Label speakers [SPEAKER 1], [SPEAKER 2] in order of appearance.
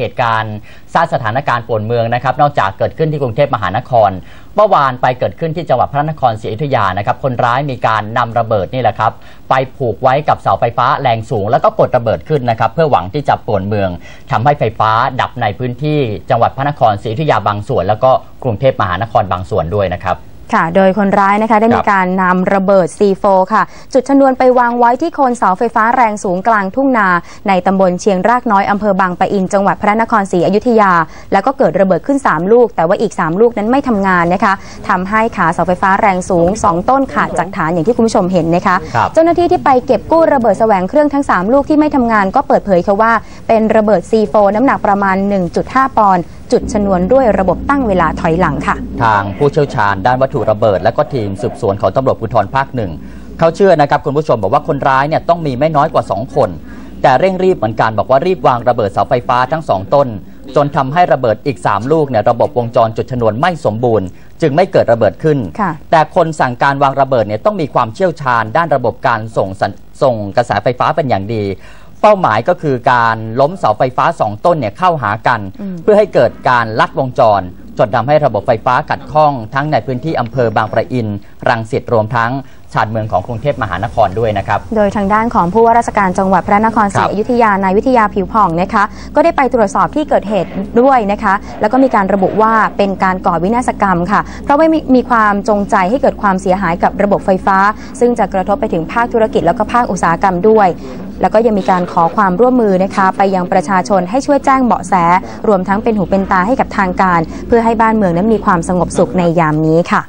[SPEAKER 1] เหตุการณ์สร้างสถานการณ์ป่วนเมืองนะครับ นอกจากเกิดขึ้นที่กรุงเทพมหานครเมื่อวานไปเกิดขึ้นที่จังหวัดพระนครศรีอยุธยานะครับ คนร้ายมีการนำระเบิดนี่แหละครับ ไปผูกไว้กับเสาไฟฟ้าแรงสูง แล้วก็กดระเบิดขึ้นนะครับ เพื่อหวังที่จะป่วนเมืองทำให้ไฟฟ้าดับในพื้นที่จังหวัดพระนครศรีอยุธยาบางส่วน แล้วก็กรุงเทพมหานครบางส่วนด้วยนะครับ
[SPEAKER 2] ค่ะ โดยคนร้ายนะคะได้
[SPEAKER 1] ค
[SPEAKER 2] มี
[SPEAKER 1] รับ
[SPEAKER 2] การนำระเบิด C4 ค่ะ จุดชนวนไปวางไว้ที่โคนเสาไฟฟ้าแรงสูงกลางทุ่งนา ในตำบลเชียงรากน้อยอำเภอบางปะอินจังหวัดพระนครศรีอยุธยา แล้วก็เกิดระเบิดขึ้น 3 ลูก แต่ว่าอีก 3 ลูกนั้นไม่ทำงานนะคะทำให้ขาเสาไฟฟ้าแรงสูง 2 ต้นขาดจากฐานอย่างที่คุณผู้ชมเห็นนะคะ
[SPEAKER 1] ครับ
[SPEAKER 2] เจ้าหน้าที่ที่ไปเก็บกู้ระเบิดแสวงเครื่องทั้ง 3 ลูกที่ไม่ทำงานก็เปิดเผยค่ะว่า เป็นระเบิด C4 น้ำหนักประมาณ 1.5 ปอนด์ จุดชนวนด้วยระบบตั้งเวลาถอยหลังค่ะ
[SPEAKER 1] ทางผู้เชี่ยวชาญด้านวัตถุระเบิด และก็ทีมสืบสวนของตำรวจภูธรภาคหนึ่งเขาเชื่อนะครับคุณผู้ชมบอกว่าคนร้ายเนี่ยต้องมีไม่น้อยกว่า 2 คน แต่เร่งรีบเหมือนกันบอกว่ารีบวางระเบิดเสาไฟฟ้าทั้ง 2 ต้น จนทำให้ระเบิดอีก 3 ลูกเนี่ยระบบวงจรจุดชนวนไม่สมบูรณ์ จึงไม่เกิดระเบิดขึ้น แต่คนสั่งการวางระเบิดเนี่ยต้องมีความเชี่ยวชาญ ด้านระบบการส่งส่งกระแสไฟฟ้าเป็นอย่างดี เป้าหมายก็คือการล้มเสาไฟฟ้าสองต้นเนี่ยเข้าหากัน
[SPEAKER 2] อืม
[SPEAKER 1] เพื่อให้เกิดการลัดวงจรจนทำให้ระบบไฟฟ้าขัดข้องทั้งในพื้นที่อำเภอบางประอิน รังสิตรวมทั้ง ชานเมืองของกรุงเทพมหานครด้วยนะครับ
[SPEAKER 2] โดยทางด้านของผู้ว่าราชการจังหวัดพระนครศรี
[SPEAKER 1] ครับ
[SPEAKER 2] อยุธยานายวิทยาผิวผ่องนะคะ ก็ได้ไปตรวจสอบที่เกิดเหตุด้วยนะคะ แล้วก็มีการระบุว่าเป็นการก่อวินาศกรรมค่ะ เพราะว่ามีมีความจงใจให้เกิดความเสียหายกับระบบไฟฟ้า ซึ่งจะกระทบไปถึงภาคธุรกิจแล้วก็ภาคอุตสาหกรรมด้วย แล้วก็ยังมีการขอความร่วมมือนะคะไปยังประชาชนให้ช่วยแจ้งเบาะแส รวมทั้งเป็นหูเป็นตาให้กับทางการ เพื่อให้บ้านเมืองนั้นมีความสงบสุขในยามนี้ค่ะ